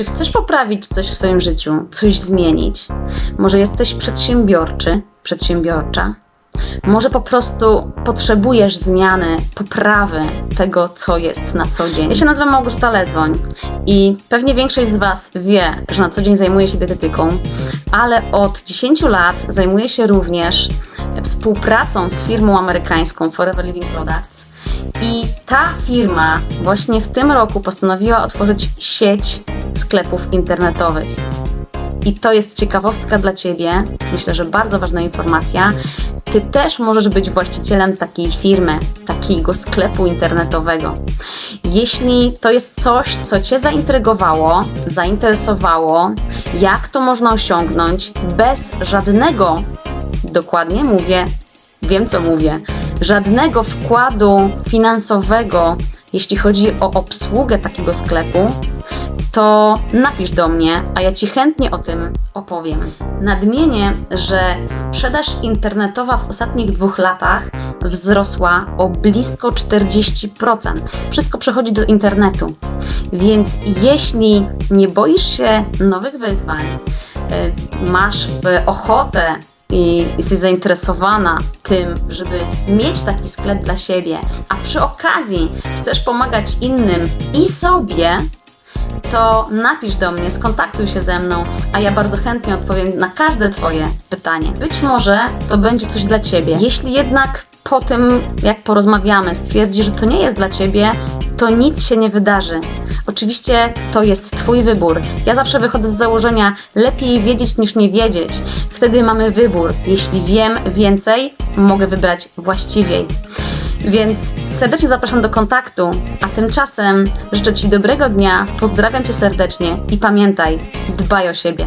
Czy chcesz poprawić coś w swoim życiu, coś zmienić? Może jesteś przedsiębiorczy, przedsiębiorcza? Może po prostu potrzebujesz zmiany, poprawy tego, co jest na co dzień. Ja się nazywam Małgorzata Ledwoń i pewnie większość z Was wie, że na co dzień zajmuję się dietetyką, ale od 10 lat zajmuję się również współpracą z firmą amerykańską Forever Living Products. I ta firma właśnie w tym roku postanowiła otworzyć sieć sklepów internetowych. I to jest ciekawostka dla Ciebie. Myślę, że bardzo ważna informacja. Ty też możesz być właścicielem takiej firmy, takiego sklepu internetowego. Jeśli to jest coś, co Cię zaintrygowało, zainteresowało, jak to można osiągnąć bez żadnego, dokładnie mówię, wiem co mówię, żadnego wkładu finansowego, jeśli chodzi o obsługę takiego sklepu, to napisz do mnie, a ja Ci chętnie o tym opowiem. Nadmienię, że sprzedaż internetowa w ostatnich dwóch latach wzrosła o blisko 40%. Wszystko przechodzi do internetu. Więc jeśli nie boisz się nowych wyzwań, y, masz ochotę i jesteś zainteresowana tym, żeby mieć taki sklep dla siebie, a przy okazji chcesz pomagać innym i sobie, to napisz do mnie, skontaktuj się ze mną, a ja bardzo chętnie odpowiem na każde Twoje pytanie. Być może to będzie coś dla Ciebie. Jeśli jednak po tym, jak porozmawiamy, stwierdzi, że to nie jest dla Ciebie, to nic się nie wydarzy. Oczywiście to jest Twój wybór. Ja zawsze wychodzę z założenia lepiej wiedzieć niż nie wiedzieć. Wtedy mamy wybór. Jeśli wiem więcej, mogę wybrać właściwiej. Więc serdecznie zapraszam do kontaktu, a tymczasem życzę Ci dobrego dnia, pozdrawiam Cię serdecznie i pamiętaj, dbaj o siebie.